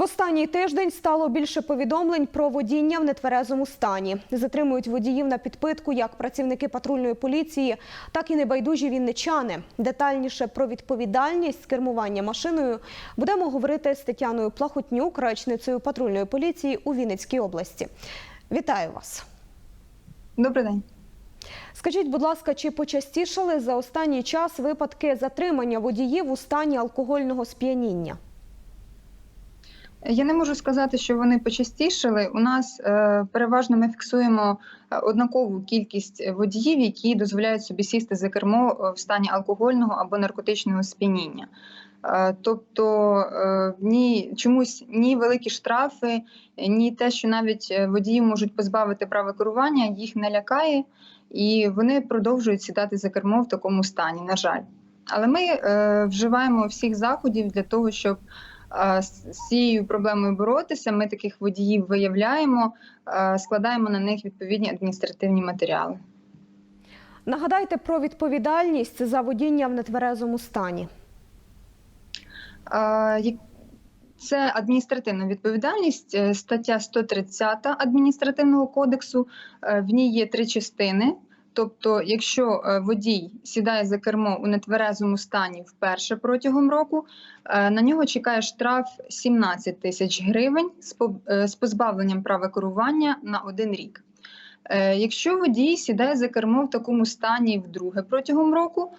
В останній тиждень стало більше повідомлень про водіння в нетверезому стані. Затримують водіїв на підпитку як працівники патрульної поліції, так і небайдужі вінничани. Детальніше про відповідальність з кермування машиною будемо говорити з Тетяною Плахотнюк, речницею патрульної поліції у Вінницькій області. Вітаю вас! Добрий день. Скажіть, будь ласка, чи почастішали за останній час випадки затримання водіїв у стані алкогольного сп'яніння? Я не можу сказати, що вони почастішали. У нас е, переважно ми фіксуємо е, однакову кількість водіїв, які дозволяють собі сісти за кермо е, в стані алкогольного або наркотичного сп'яніння. Е, тобто е, ні чомусь ні великі штрафи, ні те, що навіть е, водії можуть позбавити права керування, їх не лякає, і вони продовжують сідати за кермо в такому стані. На жаль, але ми е, вживаємо всіх заходів для того, щоб з цією проблемою боротися. Ми таких водіїв виявляємо, складаємо на них відповідні адміністративні матеріали. Нагадайте про відповідальність за водіння в нетверезому стані. Це адміністративна відповідальність, е, стаття 130 адміністративного кодексу. Е, В ній є три частини. Тобто, якщо е, водій сідає за кермо у нетверезому стані вперше протягом року, е, на нього чекає штраф 17 тисяч гривень е, з позбавленням права керування на один рік. Якщо водій сідає за кермо в такому стані вдруге протягом року,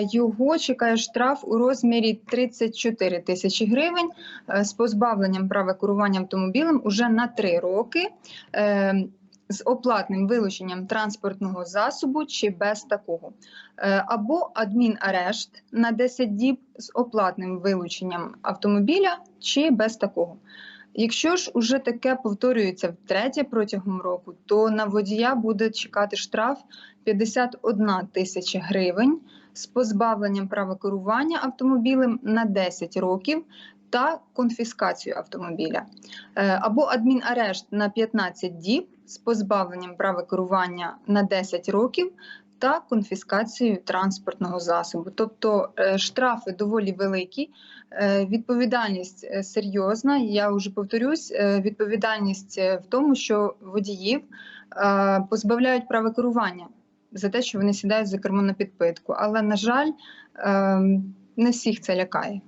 його чекає штраф у розмірі 34 тисячі гривень з позбавленням права керування автомобілем уже на 3 роки. З оплатним вилученням транспортного засобу чи без такого, Е, або адмінарешт на 10 діб з оплатним вилученням автомобіля чи без такого. Якщо ж уже таке повторюється втретє протягом року, то на водія буде чекати штраф 51 тисяча гривень з позбавленням права керування автомобілем на 10 років та конфіскацію автомобіля, Е, або адмінарешт на 15 діб з позбавленням права керування на 10 років. Та конфіскацією транспортного засобу, тобто е, штрафи доволі великі, Е, Відповідальність серйозна. Я вже повторюсь, відповідальність в тому, що водіїв позбавляють права керування за те, що вони сідають за кермо на підпитку. Але на жаль, е, не всіх це лякає.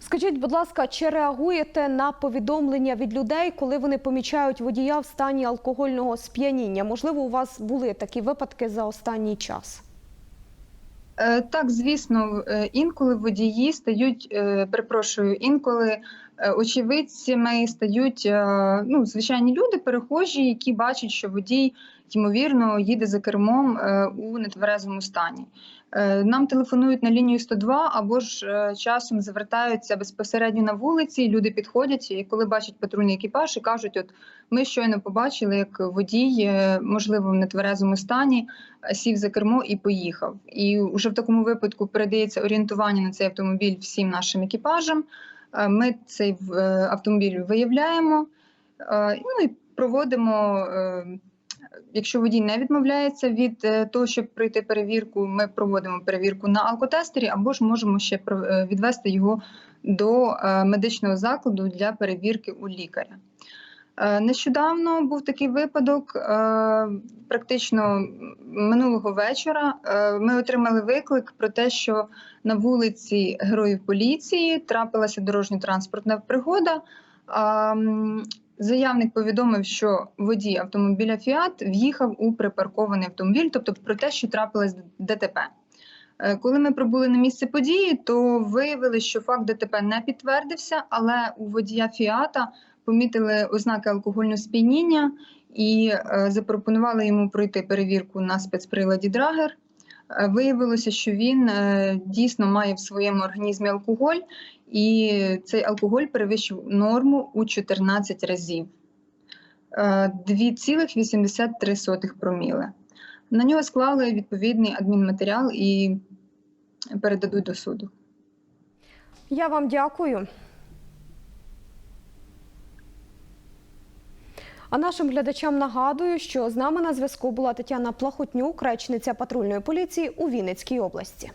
Скажіть, будь ласка, чи реагуєте на повідомлення від людей, коли вони помічають водія в стані алкогольного сп'яніння? Можливо, у вас були такі випадки за останній час? Е, Так, звісно, е, інколи водії стають, е, перепрошую, інколи очевидцями стають е, ну, звичайні люди, перехожі, які бачать, що водій ймовірно їде за кермом е, у нетверезому стані. Е, Нам телефонують на лінію 102 або ж е, часом звертаються безпосередньо на вулиці. Люди підходять, і коли бачать патрульний екіпаж, і кажуть: от ми щойно побачили, як водій, е, можливо, в нетверезому стані е, сів за кермо і поїхав. І вже в такому випадку передається орієнтування на цей автомобіль всім нашим екіпажам. Е, Ми цей е, автомобіль виявляємо ну і проводимо. Якщо водій не відмовляється від того, щоб пройти перевірку, ми проводимо перевірку на алкотестері, або ж можемо ще відвести його до медичного закладу для перевірки у лікаря. Е, Нещодавно був такий випадок. е, Практично минулого вечора е, ми отримали виклик про те, що на вулиці Героїв поліції трапилася дорожньо-транспортна пригода. Заявник повідомив, що водій автомобіля Фіат в'їхав у припаркований автомобіль, тобто про те, що трапилось ДТП. Е, Коли ми прибули на місце події, то виявили, що факт ДТП не підтвердився, але у водія Фіата помітили ознаки алкогольного сп'яніння і е, запропонували йому пройти перевірку на спецприладі Драгер. Е, Виявилося, що він е, дійсно має в своєму організмі алкоголь, і цей алкоголь перевищив норму у 14 разів. Е, 2,83 проміли. На нього склали відповідний адмінматеріал і передадуть до суду. Я вам дякую. А нашим глядачам нагадую, що з нами на зв'язку була Тетяна Плахотнюк, речниця патрульної поліції у Вінницькій області.